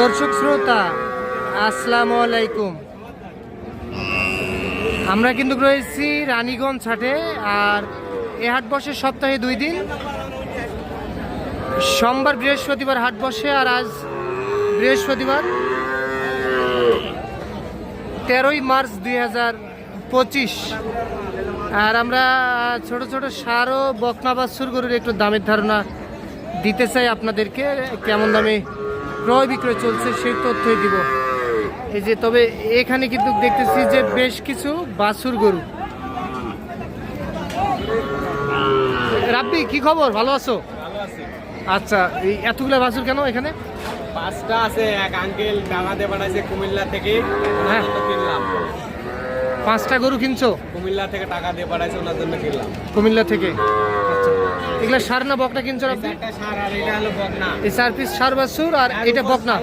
দর্শক শ্রোতা, আসসালামু আলাইকুম। আমরা কিন্তু রয়েছি রানীগঞ্জ হাটে, আর এ হাট বসে সপ্তাহে দুই দিন। সোমবার বৃহস্পতিবার হাট বসে, আর আজ বৃহস্পতিবার তেরোই মার্চ দুই হাজার পঁচিশ। আর আমরা ছোট ছোট সার ও বকনা বাছুর গরুর একটু দামের ধারণা দিতে চাই আপনাদেরকে, কেমন দামে ক্রয় বিক্রয় চলছে সেই তথ্যই দিব। এই যে তবে এখানে কিন্তু দেখতেছি যে বেশ কিছু বাছুর গরু। রাব্বি কি খবর? ভালো আছো? আচ্ছা এই এতগুলা বাছুর কেন এখানে? পাঁচটা আছে এক আঙ্কেল দিয়ে পাঠাইছে কুমিল্লা থেকে হ্যাঁ। কিনলাম। পাঁচটা গরু কিনছো? কুমিল্লা থেকে টাকা দিয়ে পাঠাইছে ওনার জন্য কিনলাম। কুমিল্লা থেকে? এগুলা সার না বকনা কিনছো এটা এই চার পিস সার বাছুর আর এটা বকনা।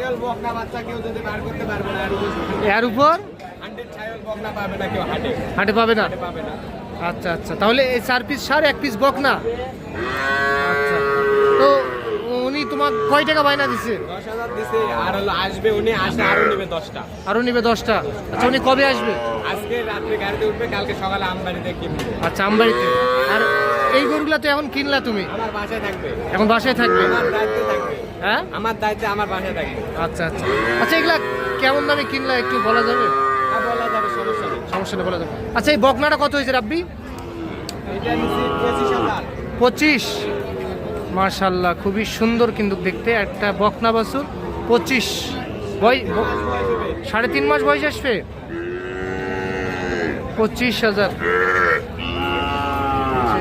না এর উপর? না হাটে। পাবে না? না। আচ্ছা আচ্ছা। তাহলে এই চার পিস সার এক পিস বকনা? আচ্ছা তো উনি তোমার কয় টাকা বায়না দিছে? আর হলো আসবে উনি আরও নেবে দশটা। নিবে দশটা। আচ্ছা উনি কবে আসবে? আজকে রাত্রে গাড়িতে উঠবে কালকে সকালে আমবাড়িতে কিনবে। আচ্ছা আমবাড়িতে। আর এই গরুগুলা তো এখন কিনলা তুমি? আমার বাসায় থাকবে। এখন বাসায় থাকবে? আমার দায়িত্বে থাকবে। হ্যাঁ? আমার দায়িত্বে আমার বাসায় থাকবে। আচ্ছা আচ্ছা। আচ্ছা এগুলা কেমন দামে কিনলা একটু বলা যাবে? বলা যাবে সমস্যা নেই। সমস্যা নেই বলা যাবে। আচ্ছা এই বকনাটা কত হয়েছে রাব্বি? পঁচিশ মার্শাল্লাহ খুবই সুন্দর কিন্তু দেখতে। একটা বকনা বাছুর পঁচিশ। সাড়ে তিন মাস বয়স আসবে? পঁচিশ হাজার।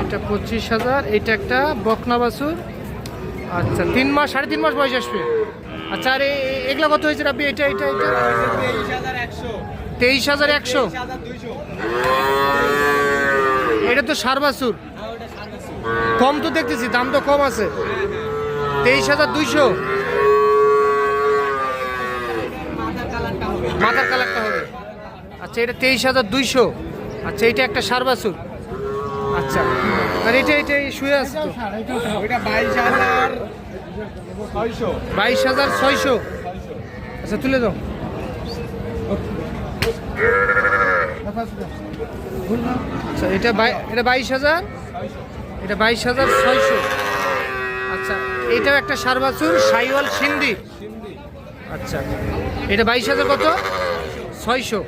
এটা পঁচিশ হাজার, এটা একটা বকনা বাছুর। আচ্ছা তিন মাস, সাড়ে তিন মাস বয়স আসবে। আচ্ছা আর এগুলা কত হয়েছে রাব্বি? এটা এটা এটা? তেইশ হাজার একশো। এটা তো সার বাছুর। কম তো দেখতেছি, দাম তো কম আছে। তেইশ হাজার দুইশো। মাথার কালারটা হবে। আচ্ছা এটা তেইশ হাজার দুইশো। আচ্ছা এটা একটা সার বাছুর। আচ্ছা। আর এটা এটা শুয়ে আছে তো। ওইটা বাইশ হাজার ছয়শো। বাইশ হাজার ছয়শো। আচ্ছা তুলে দাও। আচ্ছা এটা এটা বাইশ হাজার? এটা বাইশ হাজার ছয়শো। আচ্ছা এটাও একটা সার বাছুর সাইওয়াল সিন্ধি। আচ্ছা এটা বাইশ হাজার কত? ছয়শো।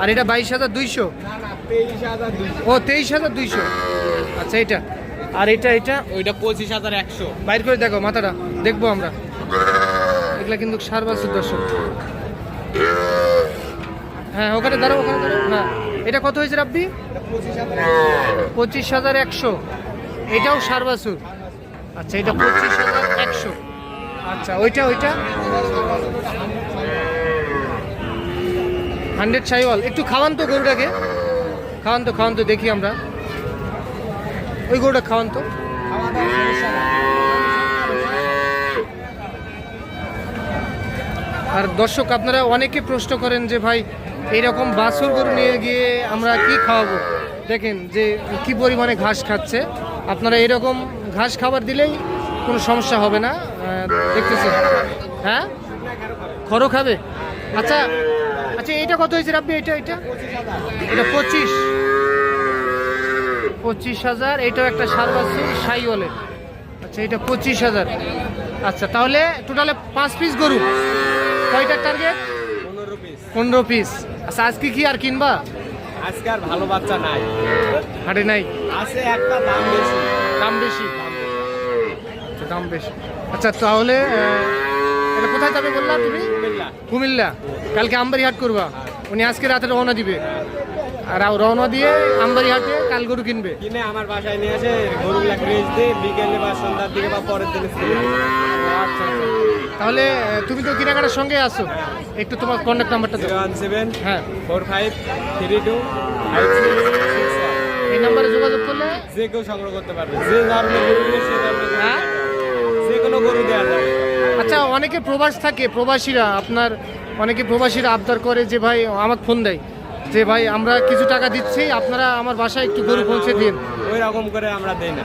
আর এটা বাইশ হাজার দুইশো। ও তেইশ হাজার দুইশো। আচ্ছা এটা আর এটা এটা ওইটা পঁচিশ হাজার একশো। বাইর করে দেখো মাথাটা। দেখব আমরা। এগুলা কিন্তু সার বাছুর দর্শক। হ্যাঁ ওখানে দাঁড়াও ওখানে দাঁড়াও। হ্যাঁ এটা কত হয়েছে রাব্বি? পঁচিশ হাজার একশো। এটাও সার বাছুর। আচ্ছা এটা পঁচিশ হাজার একশো। আচ্ছা ওইটা ওইটা? হান্ড্রেড সাইওয়াল। একটু খাওয়ান তো গরুটাকে। খাওয়ান তো খাওয়ান তো দেখি আমরা। ওই গরুটা খাওয়ান তো। আর দর্শক আপনারা অনেকে প্রশ্ন করেন যে ভাই এইরকম বাছুর গরু নিয়ে গিয়ে আমরা কি খাওয়াবো? দেখেন যে কি পরিমাণে ঘাস খাচ্ছে। আপনারা এরকম ঘাস খাবার দিলেই কোনো সমস্যা হবে না। আহ, দেখতেছেন। হ্যাঁ? খড়ও খাবে? আচ্ছা আচ্ছা এটা কত হয়েছে রাব্বি? এটা এটা এটা পঁচিশ। পঁচিশ হাজার এটাও একটা সার সাই সাইওয়ালের আচ্ছা এটা পঁচিশ হাজার। আচ্ছা তাহলে টোটালে পাঁচ পিস গরু। কয়টার টার্গেট পনেরো পিস আচ্ছা আজকে কি আর কিনবা? আজকে আর ভালো বাচ্চা নাই। হাটে নাই? আছে একটা দাম বেশি। দাম বেশি। আচ্ছা দাম বেশি। আচ্ছা তাহলে এটা কোথায় যাবে বললা তুমি? কুমিল্লা। কালকে আমবাড়িহাট করবা। উনি আজকে রাতে রওনা দিবে। আর রওনা দিয়ে আমবাড়ি হাটে কাল গরু কিনবে। কিনে আমার বাসায় নিয়ে আসে গরুগুলা গ্রেজ দিয়ে বিকেলে বা সন্ধ্যার দিকে বা পরের দিনে আচ্ছা আচ্ছা। তাহলে তুমি তো কেনাকাটার সঙ্গে আসো একটু তোমার কন্ট্যাক্ট নাম্বারটা দাও। ওয়ান সেভেন হ্যাঁ। ফোর ফাইভ থ্রি টু এই নাম্বারে যোগাযোগ করলে? যে কেউ সংগ্রহ করতে পারবে। যে ধরনের গরু সে ধরনের হ্যাঁ? যে কোনো গরু দেওয়া যাবে। আচ্ছা অনেকে প্রবাস থাকে প্রবাসীরা আপনার অনেকে প্রবাসীরা আবদার করে যে ভাই আমার ফোন দেয়। যে ভাই আমরা কিছু টাকা দিচ্ছি আপনারা আমার বাসায় একটু গরু পৌঁছে দিন। ওই রকম করে আমরা দেই না।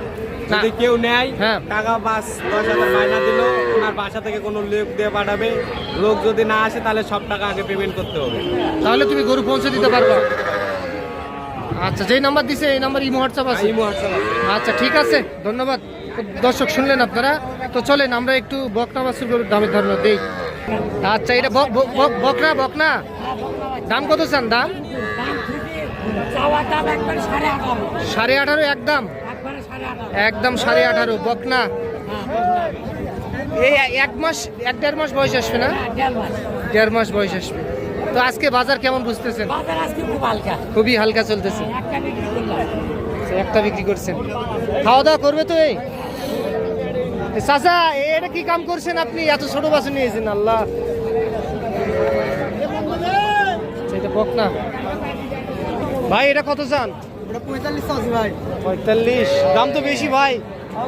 যদি কেউ নেয় হ্যাঁ। টাকা বাস দশ হাজার বায়না দিল ওনার বাসা থেকে কোনো লোক দিয়ে পাঠাবে। লোক যদি না আসে তাহলে সব টাকা আগে পেমেন্ট করতে হবে। তাহলে তুমি গরু পৌঁছে দিতে পারবা। আচ্ছা যেই নাম্বার দিছে এই নাম্বার ইমো হোয়াটসঅ্যাপ আছে। এই হোয়াটসঅ্যাপ আচ্ছা ঠিক আছে ধন্যবাদ। দর্শক শুনলেন আপনারা? তো চলেন আমরা একটু বকনা গরুর দামের ধারণা দেই। আচ্ছা এটা বক- বক- বক- বকনা বকনা? দাম কত চান দাম? সাড়ে আঠারো একদম? একদম সাড়ে আঠারো বকনা? এই এক মাস এক দেড় মাস বয়স আসবে না? দেড় মাস বয়স আসবে। তো আজকে বাজার কেমন বুঝতেছেন? খুবই হালকা চলতেছে। একটা বিক্রি করলাম। আচ্ছা, একটা বিক্রি করছেন। খাওয়া দাওয়া করবে তো এই? চাচা এটা কি কাম করছেন আপনি? এত ছোট বাসন নিয়েছেন আল্লাহ। এটা বক না। ভাই এটা কত চান? পঁয়তাল্লিশ আছে ভাই। পঁয়তাল্লিশ। দাম তো বেশি ভাই।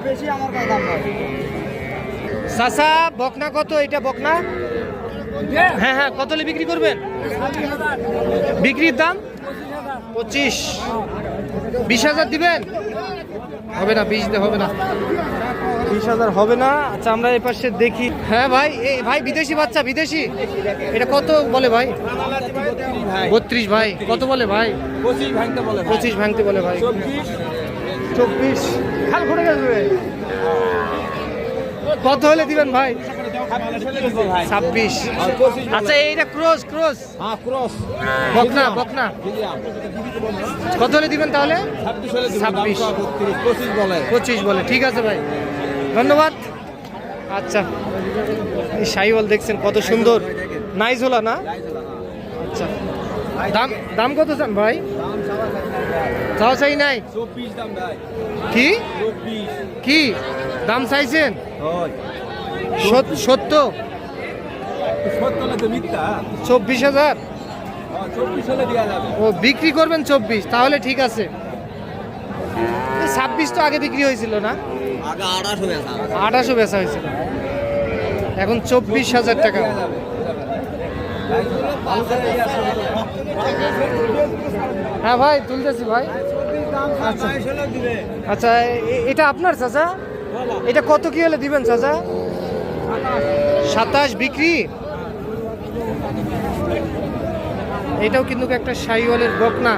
বেশি আমার কাছে দাম ভাই। চাচা বকনা কত? এটা বকনা হ্যাঁ হ্যাঁ কত হলে বিক্রি করবেন? বিক্রির দাম? পঁচিশ। বিশ হাজার দিবেন? হবে না বিশ হবে না। বিশ হাজার হবে না। আচ্ছা আমরা এই পাশে দেখি। হ্যাঁ ভাই এই ভাই বিদেশি বাচ্চা বিদেশি। এটা কত বলে ভাই? বত্রিশ ভাই কত বলে ভাই? পঁচিশ ভাঙতে বলে পঁচিশ ভাঙতে বলে ভাই। চব্বিশ। খাল ঘুরে গেছে কত হলে দিবেন ভাই? ছাব্বিশ। আচ্ছা এইটা ক্রস ক্রস। হ্যাঁ ক্রস। বকনা বকনা। কত হলে দিবেন তাহলে? ছাব্বিশ পঁচিশ বলে। পঁচিশ বলে ঠিক আছে ভাই। ধন্যবাদ। আচ্ছা এই সাইওয়াল দেখছেন কত সুন্দর। নাইস হলা না? আচ্ছা দাম দাম কত চান ভাই? চাও চাই নাই? কি? কি? দাম চাইছেন? সত্য? চব্বিশ হাজার? ও, বিক্রি করবেন চব্বিশ, তাহলে ঠিক আছে। ছাব্বিশ তো আগে বিক্রি হয়েছিল না? আঠাশো বেচা হয়েছিল এখন চব্বিশ হাজার টাকা। হ্যাঁ ভাই, তুলতেছি ভাই। আচ্ছা। আচ্ছা এটা আপনার চাচা? এটা কত কি হলে দিবেন চাচা? সাতাশ বিক্রি? এটাও কিন্তু একটা সাইওয়ালের বকনা।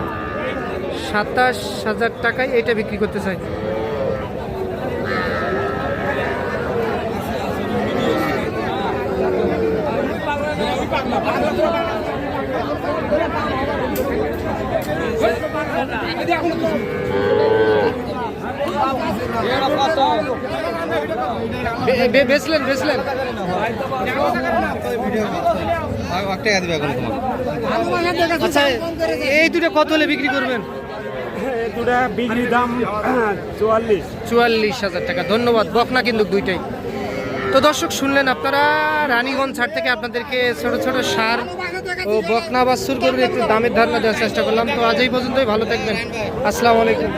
সাতাশ হাজার টাকায় এটা বিক্রি করতে চাই। বে- বে- বেচলেন বেচলেন। আচ্ছা এই দুটো কত হলে বিক্রি করবেন? দুটা বিক্রি দাম চুয়াল্লিশ। চুয়াল্লিশ হাজার টাকা। ধন্যবাদ বকনা কিন্তু দুইটাই। তো দর্শক, শুনলেন আপনারা, রানীগঞ্জ ছাড় থেকে আপনাদেরকে ছোট ছোট সার ও বকনা বা সুর করে একটু দামের ধারণা দেওয়ার চেষ্টা করলাম। তো আজ এই পর্যন্তই, ভালো থাকবেন। আসসালামু আলাইকুম।